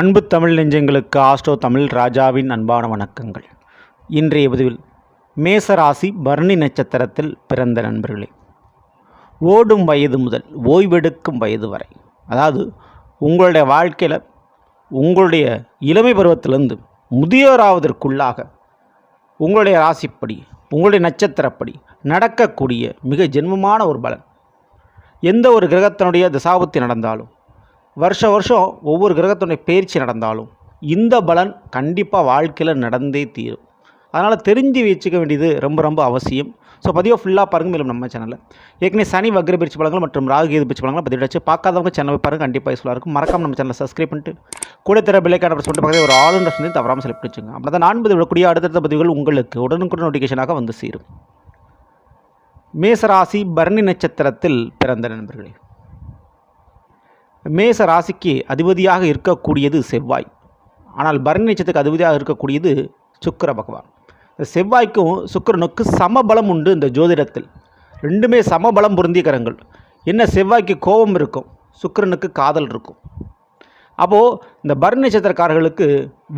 அன்பு தமிழ் நெஞ்சங்களுக்கு ஆஸ்ட்ரோ தமிழ் ராஜாவின் அன்பான வணக்கங்கள். இன்றைய பதிவில் மேசராசி பரணி நட்சத்திரத்தில் பிறந்த நண்பர்களே. ஓடும் வயது முதல் ஓய்வெடுக்கும் வயது வரை அதாவது உங்களுடைய வாழ்க்கையில் உங்களுடைய இளமை பருவத்திலிருந்து முதியோராவதற்குள்ளாக உங்களுடைய ராசிப்படி உங்களுடைய நட்சத்திரப்படி நடக்கக்கூடிய மிக ஜென்மமான ஒரு பலன். எந்த ஒரு கிரகத்தினுடைய தசாபத்தி நடந்தாலும் வருஷ வருஷம் ஒவ்வொரு கிரகத்துடைய பயிற்சி நடந்தாலும் இந்த பலன் கண்டிப்பாக வாழ்க்கையில் நடந்தே தீரும். அதனால் தெரிஞ்சு வச்சுக்க வேண்டியது ரொம்ப ரொம்ப அவசியம். ஸோ பதிவாக ஃபுல்லாக பாருங்கள் மேலும் நம்ம சேனலில் ஏற்கனவே சனி வக்ர பயிற்சி பலங்கள் மற்றும் ராகு கேது பயிற்சி பலங்கள் பதிவு வச்சு பார்க்காதவங்க சேனல் பாருங்கள் கண்டிப்பாக யூஸ்ஃபுல்லாக இருக்கும். மறக்காம நம்ம சேனலை சப்ஸ்கிரைப் பண்ணிட்டு கூட தர பிள்ளைக்கான சொல்லிட்டு பக்கத்தில் ஒரு ஆளுநர் சொல்லி தவறாமல் செலக்ட் வச்சுங்க அப்படி தான் நான் பதிவு விடக்கூடிய அடுத்தடுத்த பதிவுகள் உங்களுக்கு உடனுக்குடன் நோட்டிஃபிகேஷனாக வந்து சேரும். மேசராசி பரணி நட்சத்திரத்தில் பிறந்த நண்பர்களே மேச ராசிக்கு அதிபதியாக இருக்கக்கூடியது செவ்வாய். ஆனால் பரணி நட்சத்திரத்துக்கு அதிபதியாக இருக்கக்கூடியது சுக்கர பகவான். இந்த செவ்வாய்க்கும் சுக்கிரனுக்கு சமபலம் உண்டு இந்த ஜோதிடத்தில். ரெண்டுமே சமபலம் பொருந்திய கரங்கள் என்ன செவ்வாய்க்கு கோபம் இருக்கும் சுக்கரனுக்கு காதல் இருக்கும். அப்போது இந்த பரணி நட்சத்திரக்காரர்களுக்கு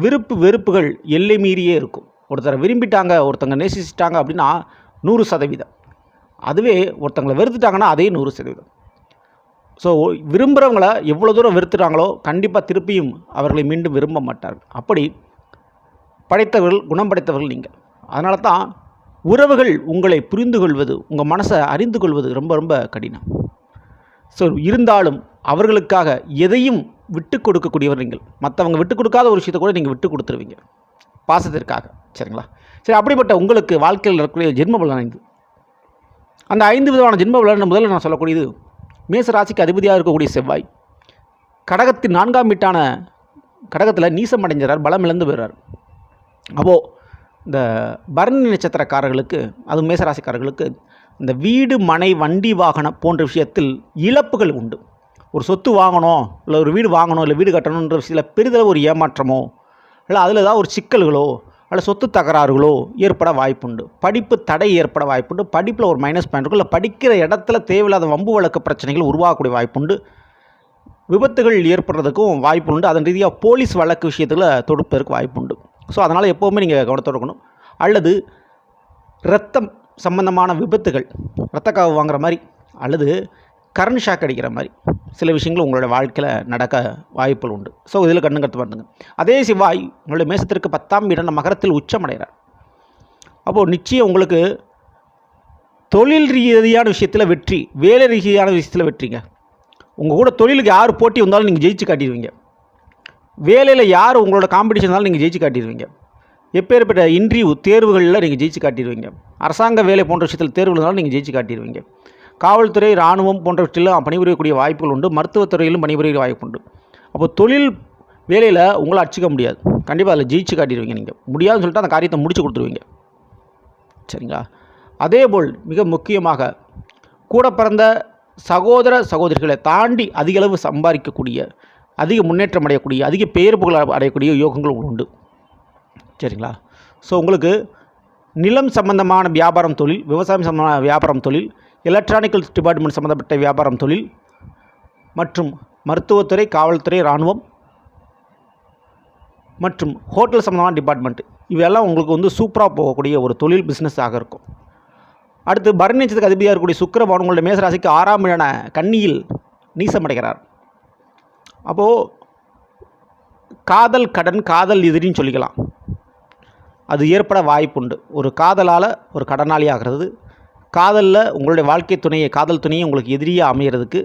விருப்பு வெறுப்புகள் எல்லை மீறியே இருக்கும். ஒருத்தரை விரும்பிட்டாங்க ஒருத்தங்க நேசிச்சிட்டாங்க அப்படின்னா நூறு சதவீதம். அதுவே ஒருத்தங்களை வெறுத்துட்டாங்கன்னா அதே நூறு சதவீதம். ஸோ விரும்புகிறவங்கள எவ்வளோ தூரம் வெறுத்துட்டாங்களோ கண்டிப்பாக திருப்பியும் அவர்களை மீண்டும் விரும்ப மாட்டார்கள். அப்படி படைத்தவர்கள் குணம் படைத்தவர்கள் நீங்கள் அதனால தான் உறவுகள் உங்களை புரிந்து கொள்வது உங்கள் மனசை அறிந்து கொள்வது ரொம்ப ரொம்ப கடினம். ஸோ இருந்தாலும் அவர்களுக்காக எதையும் விட்டு கொடுக்கக்கூடியவர் நீங்கள். மற்றவங்க விட்டு கொடுக்காத ஒரு விஷயத்தை கூட நீங்கள் விட்டு கொடுத்துருவீங்க. பாசத்திற்காக. சரிங்களா? சரி அப்படிப்பட்ட உங்களுக்கு வாழ்க்கையில் இருக்கக்கூடிய ஜென்ம பலன் ஐந்து. அந்த ஐந்து விதமான ஜென்ம பலன் முதல்ல நான் சொல்லக்கூடியது மேச ராசிக்கு அதிபதியாக இருக்கக்கூடிய செவ்வாய் கடகத்தின் நான்காம் வீட்டான கடகத்தில் நீசம் அடைஞ்சிறார் பலம் இழந்து போயிடுறார் அப்போது இந்த பரணி நட்சத்திரக்காரர்களுக்கு அது மேசராசிக்காரர்களுக்கு இந்த வீடு மனை வண்டி வாகனம் போன்ற விஷயத்தில் இழப்புகள் உண்டு. ஒரு சொத்து வாங்கணும் இல்லை ஒரு வீடு வாங்கணும் இல்லை வீடு கட்டணுன்ற விஷயத்தில் பெரிதளவு ஒரு ஏமாற்றமோ இல்லை அதில் ஏதாவது ஒரு சிக்கல்களோ அல்லது சொத்து தகராறுகளோ ஏற்பட வாய்ப்புண்டு. படிப்பு தடை ஏற்பட வாய்ப்புண்டு. படிப்பில் ஒரு மைனஸ் பாயிண்ட் இருக்கும் இல்லை படிக்கிற இடத்துல தேவையில்லாத வம்பு வழக்கு பிரச்சனைகள் உருவாகக்கூடிய வாய்ப்புண்டு. விபத்துகள் ஏற்படுறதுக்கும் வாய்ப்பு உண்டு அதன் ரீதியாக போலீஸ் வழக்கு விஷயத்தில் தொடுப்பதற்கு வாய்ப்புண்டு. ஸோ அதனால் எப்போவுமே நீங்கள் கவனத்தோடு இருக்கணும். அல்லது ரத்தம் சம்பந்தமான விபத்துகள் ரத்தக்காவு வாங்குற மாதிரி அல்லது கரண்ட் ஷாக் அடிக்கிற மாதிரி சில விஷயங்கள் உங்களோட வாழ்க்கையில் நடக்க வாய்ப்புகள் உண்டு. ஸோ இதில் கண்ணு கருத்து பண்ணுங்க. அதே சிவாய் உங்களுடைய மேசத்திற்கு பத்தாம் இடம் மகரத்தில் உச்சமடைகிறார். அப்போது நிச்சயம் உங்களுக்கு தொழில் ரீதியான விஷயத்தில் வெற்றி வேலை ரீதியான விஷயத்தில் வெற்றிங்க. உங்கள் கூட தொழிலுக்கு யார் போட்டி வந்தாலும் நீங்கள் ஜெயிச்சு காட்டிடுவீங்க. வேலையில் யார் உங்களோட காம்படிஷன் இருந்தாலும் நீங்கள் ஜெயிச்சு காட்டிடுவீங்க. எப்பேற்பட்ட இன்டர்வியூ தேர்வுகளில் நீங்கள் ஜெயிச்சு காட்டிடுவீங்க. அரசாங்க வேலை போன்ற விஷயத்தில் தேர்வு இருந்தாலும் நீங்கள் ஜெயிச்சு காட்டிடுவீங்க. காவல்துறை இராணுவம் போன்றவற்றிலும் பணிபுரியக்கூடிய வாய்ப்புகள் உண்டு. மருத்துவத்துறையிலும் பணிபுரிய வாய்ப்பு உண்டு அப்போ தொழில் வேலையில் உங்களை அடிச்சிக்க முடியாது. கண்டிப்பாக அதில் ஜெயிச்சு காட்டிடுவீங்க நீங்கள் முடியாதுன்னு சொல்லிட்டு அந்த காரியத்தை முடிச்சு கொடுத்துருவீங்க. சரிங்களா? அதேபோல் மிக முக்கியமாக கூட பிறந்த சகோதர சகோதரிகளை தாண்டி அதிகளவு சம்பாதிக்கக்கூடிய அதிக முன்னேற்றம் அடையக்கூடிய அதிக பெயர் புகழ் அடையக்கூடிய யோகங்களும் உண்டு. சரிங்களா? ஸோ உங்களுக்கு நிலம் சம்பந்தமான வியாபாரம் தொழில் விவசாயம் சம்பந்தமான வியாபாரம் தொழில் எலக்ட்ரானிக்கல் டிபார்ட்மெண்ட் சம்மந்தப்பட்ட வியாபாரம் தொழில் மற்றும் மருத்துவத்துறை காவல்துறை இராணுவம் மற்றும் ஹோட்டல் சம்மந்தமான டிபார்ட்மெண்ட் இவையெல்லாம் உங்களுக்கு வந்து சூப்பராக போகக்கூடிய ஒரு தொழில் பிஸ்னஸாக இருக்கும். அடுத்து பரணிச்சத்துக்கு அதிபதியாக இருக்கக்கூடிய சுக்கரபான் உங்களுடைய மேசராசிக்கு ஆறாம் இடான கன்னியில் நீசமடைகிறார். அப்போது காதல் கடன் காதல் எதிரின்னு சொல்லிக்கலாம். அது ஏற்பட வாய்ப்புண்டு. ஒரு காதலால் ஒரு கடனாளி ஆகிறது காதலில் உங்களுடைய வாழ்க்கை துணையை காதல் துணையை உங்களுக்கு எதிரியாக அமைகிறதுக்கு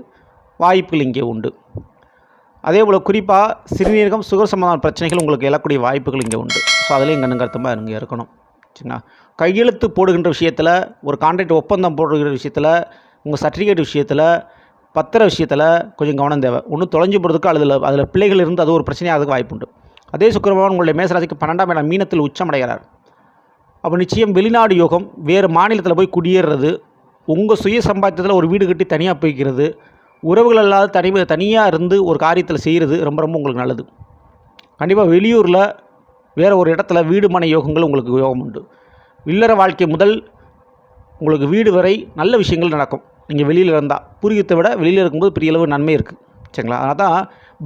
வாய்ப்புகள் இங்கே உண்டு. அதே போல் குறிப்பாக சிறுநீரகம் சுகர் சம்பந்தமான பிரச்சனைகள் உங்களுக்கு எழக்கூடிய வாய்ப்புகள் இங்கே உண்டு. ஸோ அதுலேயும் இங்கே கருத்தமாக இங்கே இருக்கணும் சரிங்களா? கையெழுத்து போடுகின்ற விஷயத்தில் ஒரு கான்ட்ராக்ட் ஒப்பந்தம் போடுகிற விஷயத்தில் உங்கள் சர்டிஃபிகேட் விஷயத்தில் பத்திர விஷயத்தில் கொஞ்சம் கவனம் தேவை. ஒன்று தொலைஞ்சு போகிறதுக்கு அதில் அதில் பிள்ளைகள் இருந்து அது ஒரு பிரச்சனையாகிறதுக்கு வாய்ப்புண்டு. அதே சுக்கிரபகவான் உங்களுடைய மேசராசிக்கு பன்னெண்டாம் இடம் மீனத்தில் உச்சமடைகிறார் அப்போ நிச்சயம் வெளிநாடு யோகம் வேறு மாநிலத்தில் போய் குடியேறுறது உங்கள் சுய சம்பாத்தியத்தில் ஒரு வீடு கட்டி தனியாக போய்க்கிறது உறவுகள் இல்லாத தனி தனியாக இருந்து ஒரு காரியத்தில் செய்கிறது ரொம்ப ரொம்ப உங்களுக்கு நல்லது. கண்டிப்பாக வெளியூரில் வேறு ஒரு இடத்துல வீடு மனை யோகங்கள் உங்களுக்கு யோகம் உண்டு. இல்லற வாழ்க்கை முதல் உங்களுக்கு வீடு வரை நல்ல விஷயங்கள் நடக்கும். நீங்கள் வெளியில் இருந்தால் பூர்வீகத்தை விட வெளியில் இருக்கும்போது பெரிய அளவு நன்மை இருக்குது சரிங்களா? அதனால் தான்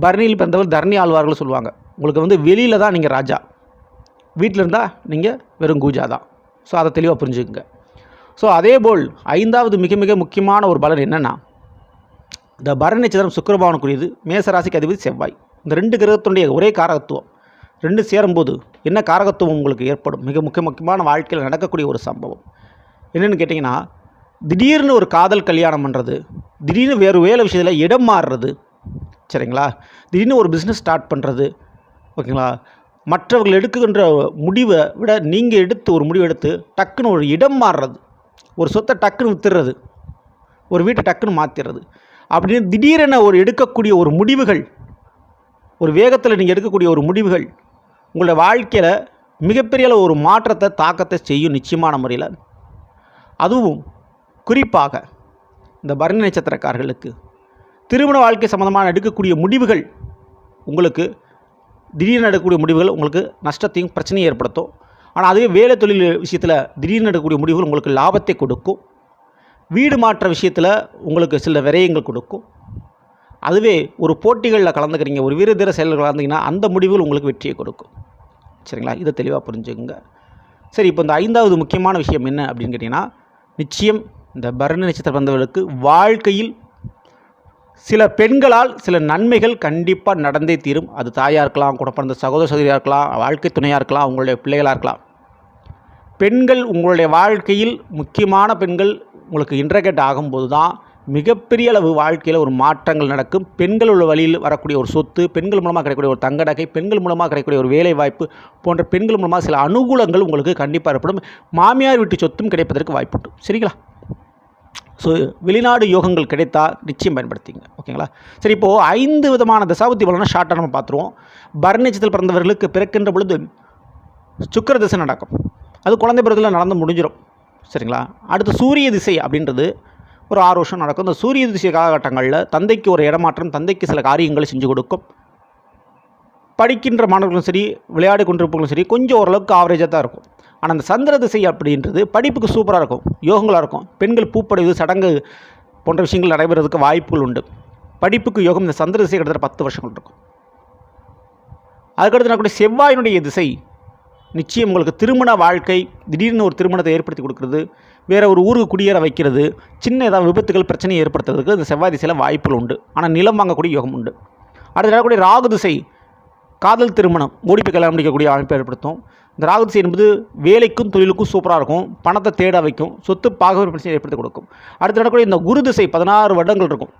பரணியில் பிறந்தவர் தரணி ஆழ்வார்கள் சொல்லுவாங்க. உங்களுக்கு வந்து வெளியில் தான் நீங்கள் ராஜா. வீட்டில் இருந்தால் நீங்கள் வெறும் கூஜா தான். ஸோ அதை தெளிவாக புரிஞ்சுக்குங்க. ஸோ அதே போல் ஐந்தாவது மிக மிக முக்கியமான ஒரு பலன் என்னென்னா இந்த பரணி நட்சத்திரம் சுக்கிரபவனுக்குரியது மேசராசிக்கு அதிபதி செவ்வாய். இந்த ரெண்டு கிரகத்தினுடைய ஒரே காரகத்துவம். ரெண்டு சேரும்போது என்ன காரகத்துவம் உங்களுக்கு ஏற்படும்? மிக முக்கிய முக்கியமான வாழ்க்கையில் நடக்கக்கூடிய ஒரு சம்பவம். என்னென்னு கேட்டிங்கன்னா திடீர்னு ஒரு காதல் கல்யாணம் பண்ணுறது திடீர்னு வேறு வேலை விஷயத்தில் இடம் மாறுறது சரிங்களா? திடீர்னு ஒரு பிஸ்னஸ் ஸ்டார்ட் பண்ணுறது ஓகேங்களா? மற்றவர்கள் எடுக்குகின்ற முடிவை விட நீங்கள் எடுத்து ஒரு முடிவு எடுத்து டக்குன்னு ஒரு இடம் மாறுறது. ஒரு சொத்தை டக்குன்னு வித்துடுறது ஒரு வீட்டை டக்குன்னு மாற்றிடுறது அப்படின்னு திடீரென ஒரு எடுக்கக்கூடிய ஒரு முடிவுகள் ஒரு வேகத்தில் நீங்கள் எடுக்கக்கூடிய ஒரு முடிவுகள் உங்களோட வாழ்க்கையில் மிகப்பெரிய அளவு ஒரு மாற்றத்தை தாக்கத்தை செய்யும் நிச்சயமான முறையில். அதுவும் குறிப்பாக இந்த பரணி நட்சத்திரக்காரர்களுக்கு. திருமண வாழ்க்கை சம்மந்தமான எடுக்கக்கூடிய முடிவுகள் உங்களுக்கு திடீர்னு எடுக்கக்கூடிய முடிவுகள் உங்களுக்கு நஷ்டத்தையும் பிரச்சனையும் ஏற்படுத்தும். ஆனால் அதுவே வேலை தொழில் விஷயத்தில் திடீர்னு எடுக்கக்கூடிய முடிவுகள் உங்களுக்கு லாபத்தை கொடுக்கும். வீடு மாற்ற விஷயத்தில் உங்களுக்கு சில விரயங்கள் கொடுக்கும். அதுவே ஒரு போட்டிகளில் கலந்துக்கிறீங்க ஒரு வீரதீர செயல்கள் கலந்தீங்கன்னா அந்த முடிவுகள் உங்களுக்கு வெற்றியை கொடுக்கும். சரிங்களா? இதை தெளிவாக புரிஞ்சுக்கோங்க. சரி இப்போ இந்த ஐந்தாவது முக்கியமான விஷயம் என்ன அப்படின்னு கேட்டிங்கன்னா நிச்சயம் இந்த பரணி நட்சத்திரம் பந்தவர்களுக்கு வாழ்க்கையில் சில பெண்களால் சில நன்மைகள் கண்டிப்பாக நடந்தே தீரும். அது தாயாக இருக்கலாம் கூட பிறந்த சகோதர சகோதரியாக இருக்கலாம் வாழ்க்கை துணையாக இருக்கலாம் உங்களுடைய பிள்ளைகளாக இருக்கலாம். பெண்கள் உங்களுடைய வாழ்க்கையில் முக்கியமான பெண்கள் உங்களுக்கு இன்டர்கேட் ஆகும்போது தான் மிகப்பெரிய அளவு வாழ்க்கையில் ஒரு மாற்றங்கள் நடக்கும். பெண்கள் உள்ள வழியில் வரக்கூடிய ஒரு சொத்து பெண்கள் மூலமாக கிடைக்கக்கூடிய ஒரு தங்க நகை பெண்கள் மூலமாக கிடைக்கக்கூடிய ஒரு வேலை வாய்ப்பு போன்ற பெண்கள் மூலமாக சில அனுகூலங்கள் உங்களுக்கு கண்டிப்பாக ஏற்படும். மாமியார் வீட்டு சொத்தும் கிடைப்பதற்கு வாய்ப்புண்டு. சரிங்களா? ஸோ வெளிநாடு யோகங்கள் கிடைத்தா நிச்சயம் பயன்படுத்திங்க ஓகேங்களா? சரி இப்போது ஐந்து விதமான தசாபுத்தி பலனை ஷார்ட்டாக நம்ம பார்த்துருவோம். பரணி பிறந்தவர்களுக்கு பிறக்கின்ற பொழுது சுக்கர திசை நடக்கும். அது குழந்தை பிறகுல நடந்து முடிஞ்சிடும் சரிங்களா? அடுத்து சூரிய திசை அப்படின்றது ஒரு ஆறு வருஷம் நடக்கும். இந்த சூரிய திசை காலகட்டங்களில் தந்தைக்கு ஒரு இடமாற்றம் தந்தைக்கு சில காரியங்களை செஞ்சு கொடுக்கும். படிக்கின்ற மாணவர்களும் சரி விளையாடி கொண்டிருப்பவர்களும் சரி கொஞ்சம் ஓரளவுக்கு ஆவரேஜாக தான் இருக்கும். ஆனால் அந்த சந்திர திசை அப்படின்றது படிப்புக்கு சூப்பராக இருக்கும் யோகங்களாக இருக்கும். பெண்கள் பூப்படைவு சடங்கு போன்ற விஷயங்கள் நடைபெறதுக்கு வாய்ப்புகள் உண்டு. படிப்புக்கு யோகம் இந்த சந்திர திசை கிட்டத்தட்ட பத்து வருஷங்கள் இருக்கும். அதுக்கடுத்து நான் செவ்வாயினுடைய திசை நிச்சயம் உங்களுக்கு திருமண வாழ்க்கை திடீர்னு ஒரு திருமணத்தை ஏற்படுத்தி கொடுக்குறது வேறு ஒரு ஊருக்கு குடியேற வைக்கிறது சின்ன ஏதாவது விபத்துகள் பிரச்சனையை ஏற்படுத்துறதுக்கு இந்த செவ்வாய் திசையில் வாய்ப்புகள் உண்டு. ஆனால் நிலம் வாங்கக்கூடிய யோகம் உண்டு. அடுத்து நடக்கக்கூடிய ராகு திசை காதல் திருமணம் ஓடிப்பை கல்யாணம் முடிக்கக்கூடிய அமைப்பை ஏற்படுத்தும். இந்த ராகு என்பது வேலைக்கும் தொழிலுக்கும் சூப்பராக இருக்கும். பணத்தை தேட வைக்கும். சொத்து பாகவர் பிரச்சனை ஏற்படுத்தி கொடுக்கும். அடுத்து நடக்கக்கூடிய இந்த குரு திசை பதினாறு வருடங்கள் இருக்கும்.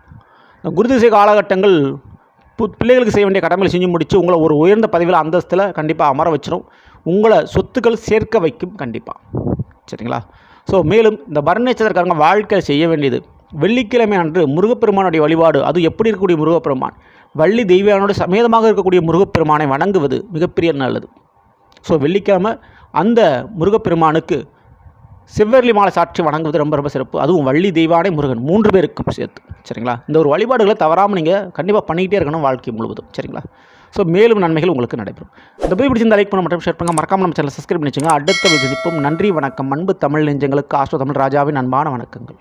இந்த குரு திசை காலகட்டங்கள் பு பிள்ளைகளுக்கு செய்ய வேண்டிய கடமைகளை செஞ்சு முடித்து உங்களை ஒரு உயர்ந்த பதவியில் அந்தஸ்தில் கண்டிப்பாக அமர வச்சிடும் உங்களை சொத்துக்கள் சேர்க்க வைக்கும் கண்டிப்பாக சரிங்களா? ஸோ மேலும் இந்த பரணேச்சதற்காரங்க வாழ்க்கையில் செய்ய வேண்டியது வெள்ளிக்கிழமை அன்று முருகப்பெருமானுடைய வழிபாடு. அது எப்படி இருக்கக்கூடிய முருகப்பெருமான்? வள்ளி தெய்வானோட சமேதமாக இருக்கக்கூடிய முருகப்பெருமானை வணங்குவது மிகப்பெரிய நல்லது. ஸோ வெள்ளிக்கிழமை அந்த முருகப்பெருமானுக்கு செவ்வரளி மாலை சாட்சி வணங்குவது ரொம்ப ரொம்ப சிறப்பு. அதுவும் வள்ளி தெய்வானை முருகன் மூன்று பேருக்கும் சேர்த்து. சரிங்களா? இந்த ஒரு வழிபாடுகளை தவறாமல் நீங்கள் கண்டிப்பாக பண்ணிக்கிட்டே இருக்கணும் வாழ்க்கை முழுவதும். சரிங்களா? ஸோ மேலும் நன்மைகள் உங்களுக்கு நடைபெறும். இந்த போய் பிடிச்சிருந்த லைக் பண்ண மட்டும் ஷேர் பண்ணுங்கள் மறக்காமல் நம்ம சேனல் சப்ஸ்கிரைப் பண்ணிச்சுங்க அடுத்த சந்திப்போம். நன்றி வணக்கம். அன்பு தமிழ் நெஞ்சங்களுக்கு ஆஸ்ட்ரோ தமிழ் ராஜாவின் அன்பான வணக்கங்கள்.